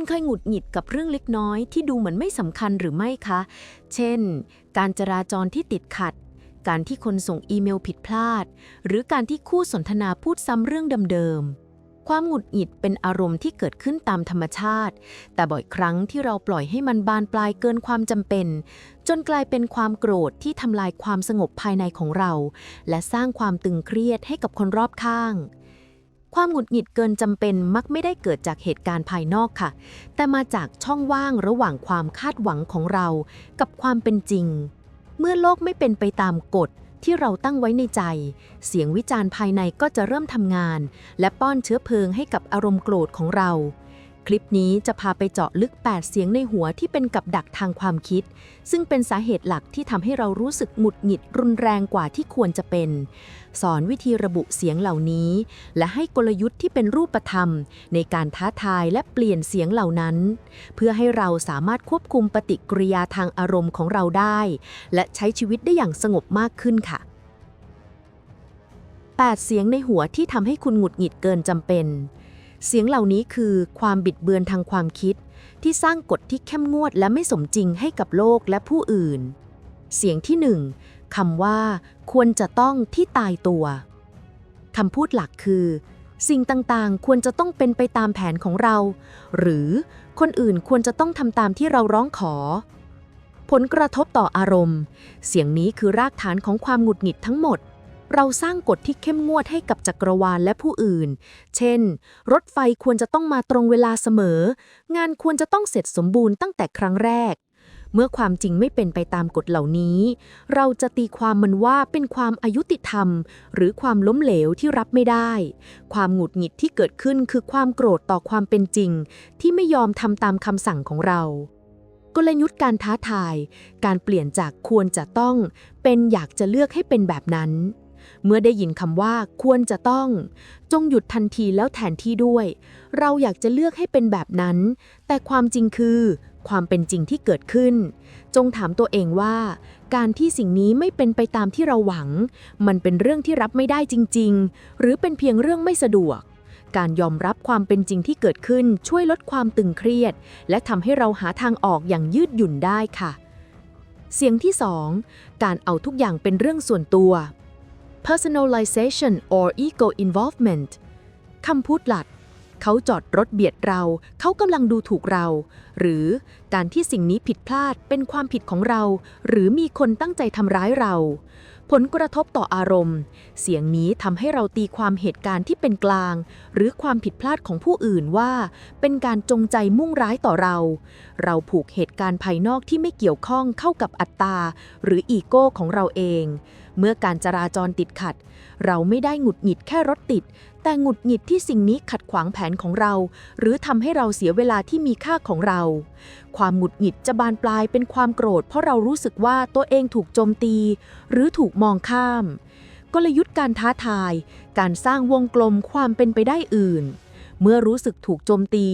คุณเคยหงุดหงิดกับเรื่องเล็กน้อยที่ดูเหมือนไม่สำคัญหรือไม่คะ เช่น การจราจรที่ติดขัด การที่คนส่งอีเมลผิดพลาด หรือการที่คู่สนทนาพูดซ้ำเรื่องเดิมๆ ความหงุดหงิดเป็นอารมณ์ที่เกิดขึ้นตามธรรมชาติ แต่บ่อยครั้งที่เราปล่อยให้มันบานปลายเกินความจำเป็น จนกลายเป็นความโกรธที่ทำลายความสงบภายในของเรา และสร้างความตึงเครียดให้กับคนรอบข้าง ความหงุดหงิดเกินจำเป็นมักไม่ได้เกิดจากเหตุการณ์ภายนอกค่ะ แต่มาจากช่องว่างระหว่างความคาดหวังของเรา กับความเป็นจริง เมื่อโลกไม่เป็นไปตามกฎที่เราตั้งไว้ในใจ เสียงวิจารณ์ภายในก็จะเริ่มทำงาน และป้อนเชื้อเพลิงให้กับอารมณ์โกรธของเรา คลิปนี้จะพาไปเจาะลึก 8 เสียงในหัวที่เป็นกับดักทางความคิด ซึ่งเป็นสาเหตุหลักที่ทำให้เรารู้สึกหงุดหงิดรุนแรงกว่าที่ควรจะเป็น สอนวิธีระบุเสียงเหล่านี้ และให้กลยุทธ์ที่เป็นรูปธรรม ในการท้าทายและเปลี่ยนเสียงเหล่านั้น เพื่อให้เราสามารถควบคุมปฏิกิริยาทางอารมณ์ของเราได้ และใช้ชีวิตได้อย่างสงบมากขึ้นค่ะ8 เสียงในหัวที่ทำให้คุณหงุดหงิดเกินจำเป็น เสียงเหล่านี้คือความบิดเบือนทางความคิด ที่สร้างกฎที่เข้มงวดและไม่สมจริงให้กับโลกและผู้อื่น เสียงที่หนึ่งคำว่า ควรจะต้องที่ตายตัวคำพูดหลักคือ สิ่งต่างๆ ควรจะต้องเป็นไปตามแผนของเรา หรือคนอื่นควรจะต้องทำตามที่เราร้องขอ ผลกระทบต่ออารมณ์ เสียงนี้คือรากฐานของความหงุดหงิดทั้งหมด เราสร้างกฎที่เข้มงวดให้กับจักรวาลและผู้อื่น เช่น รถไฟควรจะต้องมาตรงเวลาเสมอ งานควรจะต้องเสร็จสมบูรณ์ตั้งแต่ครั้งแรก เมื่อความจริงไม่เป็นไปตามกฎเหล่านี้ เราจะตีความมันว่าเป็นความอายุติธรรม หรือความล้มเหลวที่รับไม่ได้ ความหงุดหงิดที่เกิดขึ้นคือความโกรธต่อความเป็นจริง ที่ไม่ยอมทำตามคำสั่งของเรากลยุทธ์การท้าทาย การเปลี่ยนจากควรจะต้อง เป็นอยากจะเลือกให้เป็นแบบนั้น เมื่อได้ยินคำว่าควรจะต้อง จงหยุดทันทีแล้วแทนที่ด้วย เราอยากจะเลือกให้เป็นแบบนั้น แต่ความจริงคือ ความเป็นจริงที่เกิดขึ้น จงถามตัวเองว่า การที่สิ่งนี้ไม่เป็นไปตามที่เราหวัง มันเป็นเรื่องที่รับไม่ได้จริง ๆ หรือเป็นเพียงเรื่องไม่สะดวกการยอมรับความเป็นจริงที่เกิดขึ้นช่วยลดความตึงเครียด และทำให้เราหาทางออกอย่างยืดหยุ่นได้ค่ะ เสียงที่ 2 การเอาทุกอย่างเป็นเรื่องส่วนตัว personalization or ego involvement คำพูดหลัก เขาจอดรถเบียดเรา เขากำลังดูถูกเรา หรือการที่สิ่งนี้ผิดพลาดเป็นความผิดของเรา หรือมีคนตั้งใจทำร้ายเรา ผลกระทบต่ออารมณ์ เสียงนี้ทำให้เราตีความเหตุการณ์ที่เป็นกลาง หรือความผิดพลาดของผู้อื่นว่า เป็นการจงใจมุ่งร้ายต่อเรา เราผูกเหตุการณ์ภายนอกที่ไม่เกี่ยวข้องเข้ากับอัตตา หรืออีโก้ของเราเอง เมื่อการจราจรติดขัด เราไม่ได้หงุดหงิดแค่รถติด แต่หงุดหงิดที่สิ่งนี้ขัดขวางแผนของเรา หรือทำให้เราเสียเวลาที่มีค่าของเรา ความหงุดหงิดจะบานปลายเป็นความโกรธ เพราะเรารู้สึกว่าตัวเองถูกโจมตี หรือถูกมองข้าม กลยุทธ์การท้าทาย การสร้างวงกลมความเป็นไปได้อื่น เมื่อรู้สึกถูกโจมตี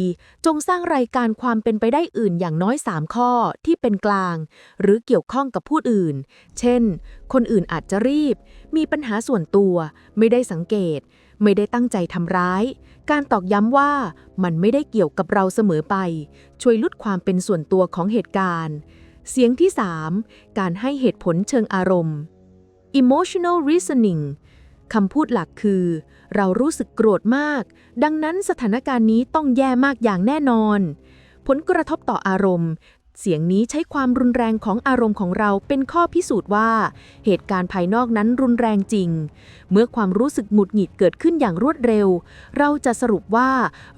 จงสร้างรายการความเป็นไปได้อื่นอย่างน้อย 3 ข้อที่เป็นกลาง หรือเกี่ยวข้องกับผู้อื่น เช่น คนอื่นอาจจะรีบ มีปัญหาส่วนตัว ไม่ได้สังเกต ไม่ได้ตั้งใจทำร้าย การตอกย้ำว่ามันไม่ได้เกี่ยวกับเราเสมอไป ช่วยลดความเป็นส่วนตัวของเหตุการณ์เสียงที่ 3 การให้เหตุผลเชิงอารมณ์ emotional reasoning คำพูดหลักคือ เรารู้สึกโกรธมาก ดังนั้นสถานการณ์นี้ต้องแย่มากอย่างแน่นอน ผลกระทบต่ออารมณ์ เสียงนี้ใช้ความรุนแรงของอารมณ์ของเราเป็นข้อพิสูจน์ว่า เหตุการณ์ภายนอกนั้นรุนแรงจริง เมื่อความรู้สึกหงุดหงิดเกิดขึ้นอย่างรวดเร็ว เราจะสรุปว่า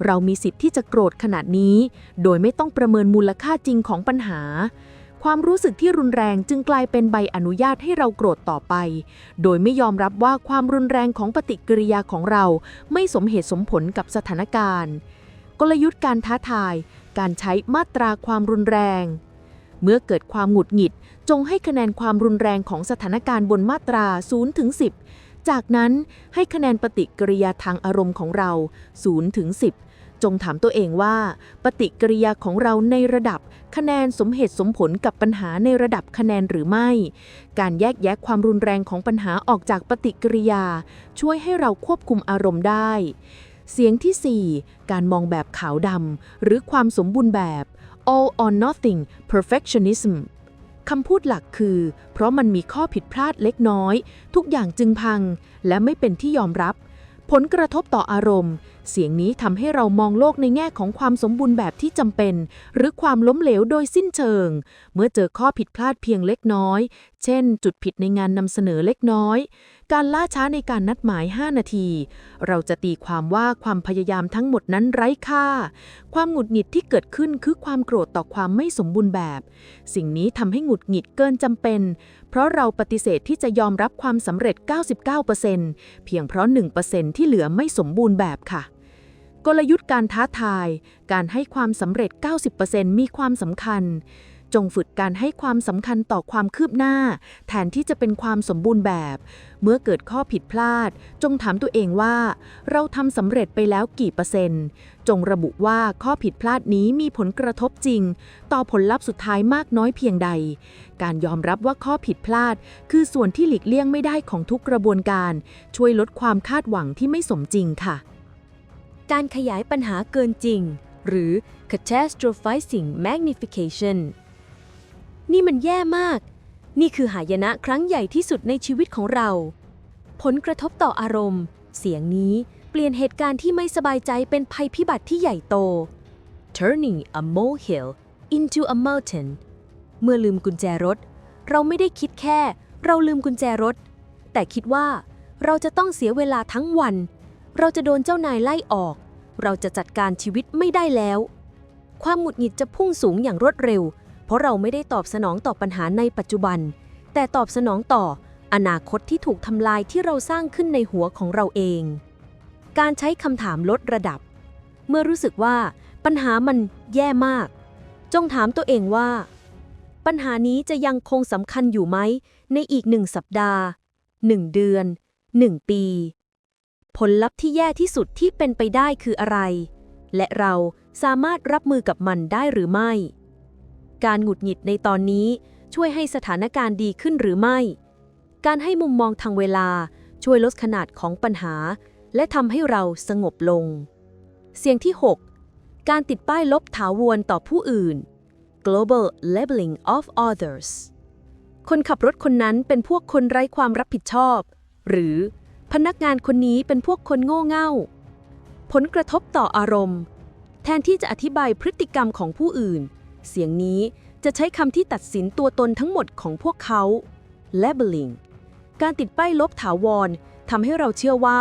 เรามีสิทธิ์ที่จะโกรธขนาดนี้ โดยไม่ต้องประเมินมูลค่าจริงของปัญหา ความรู้สึกที่รุนแรงจึงกลายเป็นใบอนุญาตให้เราโกรธต่อไป โดยไม่ยอมรับว่าความรุนแรงของปฏิกิริยาของเรา ไม่สมเหตุสมผลกับสถานการณ์ กลยุทธ์การท้าทาย การใช้มาตราความรุนแรง เมื่อเกิดความหงุดหงิด จงให้คะแนนความรุนแรงของสถานการณ์บนมาตรา0ถึง10 จากนั้นให้คะแนนปฏิกิริยาทางอารมณ์ของเรา0ถึง10 จงถามตัวเองว่า ปฏิกิริยาของเราในระดับคะแนนสมเหตุสมผลกับปัญหาในระดับคะแนนหรือไม่ การแยกแยะความรุนแรงของปัญหาออกจากปฏิกิริยา ช่วยให้เราควบคุมอารมณ์ได้ เสียงที่ 4 การมองแบบขาวดำหรือความสมบูรณ์แบบ all or nothing perfectionism คำพูดหลักคือ เพราะมันมีข้อผิดพลาดเล็กน้อย ทุกอย่างจึงพัง และไม่เป็นที่ยอมรับ ผลกระทบต่ออารมณ์ เสียงนี้ทำให้เรามองโลกในแง่ของความสมบูรณ์แบบที่จำเป็น หรือความล้มเหลวโดยสิ้นเชิง เมื่อเจอข้อผิดพลาดเพียงเล็กน้อย เช่น จุดผิดในงานนำเสนอเล็กน้อย การล่าช้าในการนัดหมาย 5 นาที เราจะตีความว่าความพยายามทั้งหมดนั้นไร้ค่า ความหงุดหงิดที่เกิดขึ้นคือความโกรธต่อความไม่สมบูรณ์แบบ สิ่งนี้ทำให้หงุดหงิดเกินจำเป็น ราะเราปฏิเสธที่จะยอมรับความสำเร็จ 99%เพียงเพราะ 1%ที่เหลือไม่สมบูรณ์แบบค่ะ กลยุทธ์การท้าทาย การให้ความสำเร็จ 90%มีความสำคัญ จงฝึกการให้ความสำคัญต่อความคืบหน้า แทนที่จะเป็นความสมบูรณ์แบบ เมื่อเกิดข้อผิดพลาด จงถามตัวเองว่า เราทำสำเร็จไปแล้วกี่เปอร์เซ็นต์ จงระบุว่าข้อผิดพลาดนี้มีผลกระทบจริง ต่อผลลัพธ์สุดท้ายมากน้อยเพียงใด การยอมรับว่าข้อผิดพลาด คือส่วนที่หลีกเลี่ยงไม่ได้ของทุกกระบวนการ ช่วยลดความคาดหวังที่ไม่สมจริงค่ะ การขยายปัญหาเกินจริง หรือ catastrophizing magnification นี่มันแย่มาก นี่คือหายนะครั้งใหญ่ที่สุดในชีวิตของเรา ผลกระทบต่ออารมณ์ เสียงนี้เปลี่ยนเหตุการณ์ที่ไม่สบายใจเป็นภัยพิบัติที่ใหญ่โต turning a molehill into a mountain เมื่อลืมกุญแจรถ เราไม่ได้คิดแค่ เราลืมกุญแจรถ แต่คิดว่า เราจะต้องเสียเวลาทั้งวัน เราจะโดนเจ้านายไล่ออก เราจะจัดการชีวิตไม่ได้แล้ว ความหงุดหงิดจะพุ่งสูงอย่างรวดเร็ว เพราะเราไม่ได้ตอบสนองต่อปัญหาในปัจจุบัน แต่ตอบสนองต่ออนาคตที่ถูกทำลายที่เราสร้างขึ้นในหัวของเราเอง การใช้คำถามลดระดับ เมื่อรู้สึกว่าปัญหามันแย่มาก จงถามตัวเองว่า ปัญหานี้จะยังคงสำคัญอยู่ไหม ในอีกหนึ่งสัปดาห์หนึ่งเดือนหนึ่งปี ผลลัพธ์ที่แย่ที่สุดที่เป็นไปได้คืออะไร และเราสามารถรับมือกับมันได้หรือไม่ การหงุดหงิดในตอนนี้ช่วยให้สถานการณ์ดีขึ้นหรือไม่ การให้มุมมองทางเวลาช่วยลดขนาดของปัญหา และทำให้เราสงบลง เสียงที่ 6 การติดป้ายลบถาวรต่อผู้อื่น global labeling of others คนขับรถคนนั้นเป็นพวกคนไร้ความรับผิดชอบ หรือพนักงานคนนี้เป็นพวกคนโง่เง่า ผลกระทบต่ออารมณ์ แทนที่จะอธิบายพฤติกรรมของผู้อื่น เสียงนี้จะใช้คำที่ตัดสินตัวตนทั้งหมดของพวกเขา labeling การติดป้ายลบถาวรทำให้เราเชื่อว่า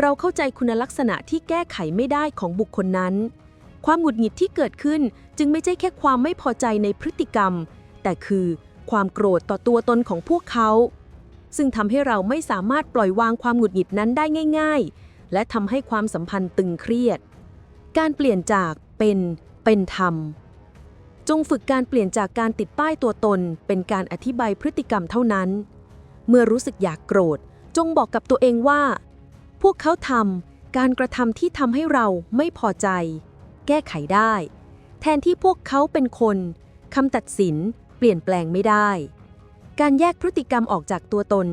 เราเข้าใจคุณลักษณะที่แก้ไขไม่ได้ของบุคคลนั้น ความหงุดหงิดที่เกิดขึ้นจึงไม่ใช่แค่ความไม่พอใจในพฤติกรรม แต่คือความโกรธต่อตัวตนของพวกเขา ซึ่งทำให้เราไม่สามารถปล่อยวางความหงุดหงิดนั้นได้ง่าย ๆ และทำให้ความสัมพันธ์ตึงเครียด การเปลี่ยนจากเป็นเป็นธรรม จงฝึกการเปลี่ยนจากการติดป้ายตัวตน เป็นการอธิบายพฤติกรรมเท่านั้น เมื่อรู้สึกอยากโกรธ จงบอกกับตัวเองว่า พวกเขาทำการกระทำที่ทำให้เราไม่พอใจ แก้ไขได้ แทนที่พวกเขาเป็นคนคำตัดสิน เปลี่ยนแปลงไม่ได้ การแยกพฤติกรรมออกจากตัวตน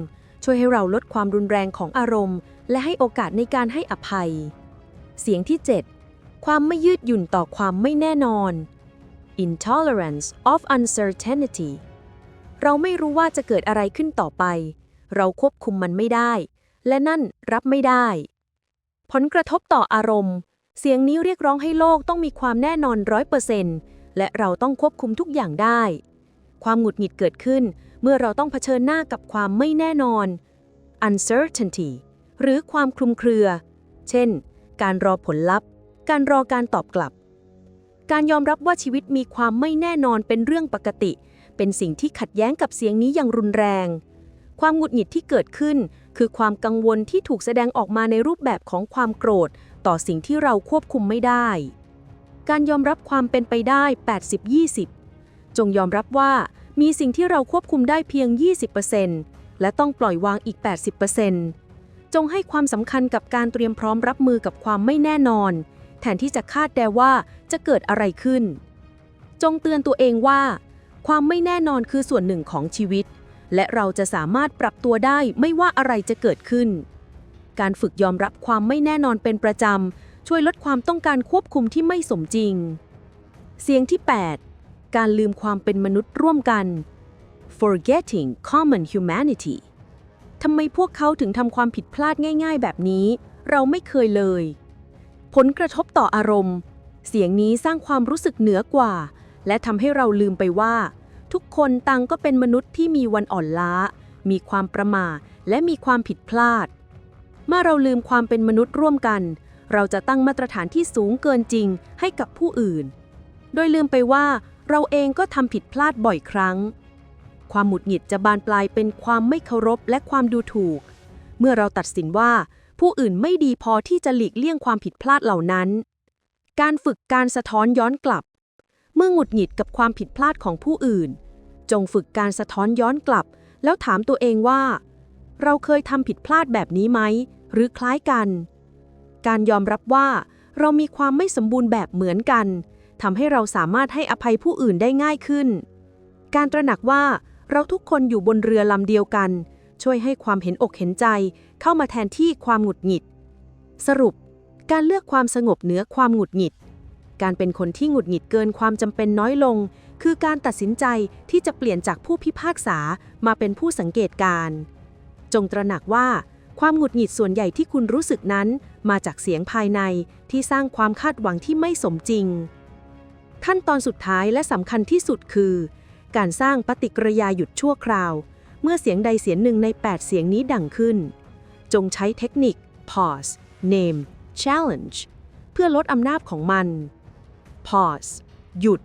ช่วยให้เราลดความรุนแรงของอารมณ์ และให้โอกาสในการให้อภัย เสียงที่ 7 ความไม่ยืดหยุ่นต่อความไม่แน่นอน intolerance of uncertainty เราไม่รู้ว่าจะเกิดอะไรขึ้นต่อไป เราควบคุมมันไม่ได้ และนั่นรับไม่ได้ ผลกระทบต่ออารมณ์ เสียงนี้เรียกร้องให้โลกต้องมีความแน่นอนร้อยเปอร์เซนต์และเราต้องควบคุมทุกอย่างได้ ความหงุดหงิดเกิดขึ้น เมื่อเราต้องเผชิญหน้ากับความไม่แน่นอน uncertainty หรือความคลุมเครือ เช่น การรอผลลัพธ์ การรอการตอบกลับ การยอมรับว่าชีวิตมีความไม่แน่นอนเป็นเรื่องปกติ เป็นสิ่งที่ขัดแย้งกับเสียงนี้อย่างรุนแรง ความหงุดหงิดที่เกิดขึ้น คือความกังวลที่ถูกแสดงออกมาในรูปแบบของความโกรธ ต่อสิ่งที่เราควบคุมไม่ได้ การยอมรับความเป็นไปได้ 80-20 จงยอมรับว่ามีสิ่งที่เราควบคุมได้เพียง 20%และต้องปล่อยวางอีก 80%จงให้ความสำคัญกับการเตรียมพร้อมรับมือกับความไม่แน่นอน ทนที่จะคาดเดาว่าจะเกิดอะไรขึ้น จงเตือนตัวเองว่า ความไม่แน่นอนคือส่วนหนึ่งของชีวิต และเราจะสามารถปรับตัวได้ไม่ว่าอะไรจะเกิดขึ้น การฝึกยอมรับความไม่แน่นอนเป็นประจำ ช่วยลดความต้องการควบคุมที่ไม่สมจริง เสียงที่ 8 การลืมความเป็นมนุษย์ร่วมกัน forgetting common humanity ทำไมพวกเขาถึงทำความผิดพลาดง่าย ๆ แบบนี้ เราไม่เคยเลย ผลกระทบต่ออารมณ์ เสียงนี้สร้างความรู้สึกเหนือกว่า และทำให้เราลืมไปว่า ทุกคนต่างก็เป็นมนุษย์ที่มีวันอ่อนล้า มีความประมาทและมีความผิดพลาด เมื่อเราลืมความเป็นมนุษย์ร่วมกัน เราจะตั้งมาตรฐานที่สูงเกินจริงให้กับผู้อื่น โดยลืมไปว่าเราเองก็ทำผิดพลาดบ่อยครั้ง ความหมุดหงิดจะบานปลายเป็นความไม่เคารพและความดูถูก เมื่อเราตัดสินว่า ผู้อื่นไม่ดีพอที่จะหลีกเลี่ยงความผิดพลาดเหล่านั้น การฝึกการสะท้อนย้อนกลับ เมื่อหงุดหงิดกับความผิดพลาดของผู้อื่น จงฝึกการสะท้อนย้อนกลับ แล้วถามตัวเองว่า เราเคยทำผิดพลาดแบบนี้ไหม หรือคล้ายกัน การยอมรับว่าเรามีความไม่สมบูรณ์แบบเหมือนกันทำให้เราสามารถให้อภัยผู้อื่นได้ง่ายขึ้น การตระหนักว่าเราทุกคนอยู่บนเรือลำเดียวกัน ช่วยให้ความเห็นอกเห็นใจ เข้ามาแทนที่ความหงุดหงิด สรุป การเลือกความสงบเหนือความหงุดหงิด การเป็นคนที่หงุดหงิดเกินความจำเป็นน้อยลง คือการตัดสินใจที่จะเปลี่ยนจากผู้พิพากษามาเป็นผู้สังเกตการณ์จงตระหนักว่าความหงุดหงิดส่วนใหญ่ที่คุณรู้สึกนั้น มาจากเสียงภายในที่สร้างความคาดหวังที่ไม่สมจริง ขั้นตอนสุดท้ายและสำคัญที่สุดคือ การสร้างปฏิกิริยาหยุดชั่วคราว เมื่อเสียงใดเสียงหนึ่งใน 8 เสียงนี้ดังขึ้น จงใช้เทคนิค pause name challenge เพื่อลดอำนาจของมัน pause หยุด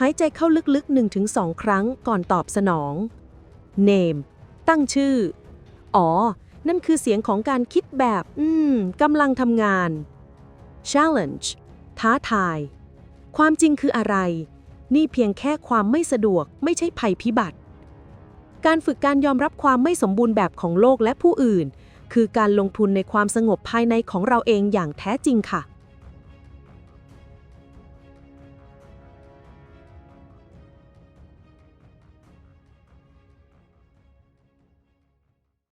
หายใจเข้าลึกๆ 1-2 ครั้งก่อนตอบสนอง name ตั้งชื่อ อ๋อ นั่นคือเสียงของการคิดแบบ อืมกำลังทำงาน challenge ท้าทาย ความจริงคืออะไร นี่เพียงแค่ความไม่สะดวก ไม่ใช่ภัยพิบัติ การฝึกการยอมรับความไม่สมบูรณ์แบบของโลกและผู้อื่น คือการลงทุนในความสงบภายในของเราเองอย่างแท้จริงค่ะ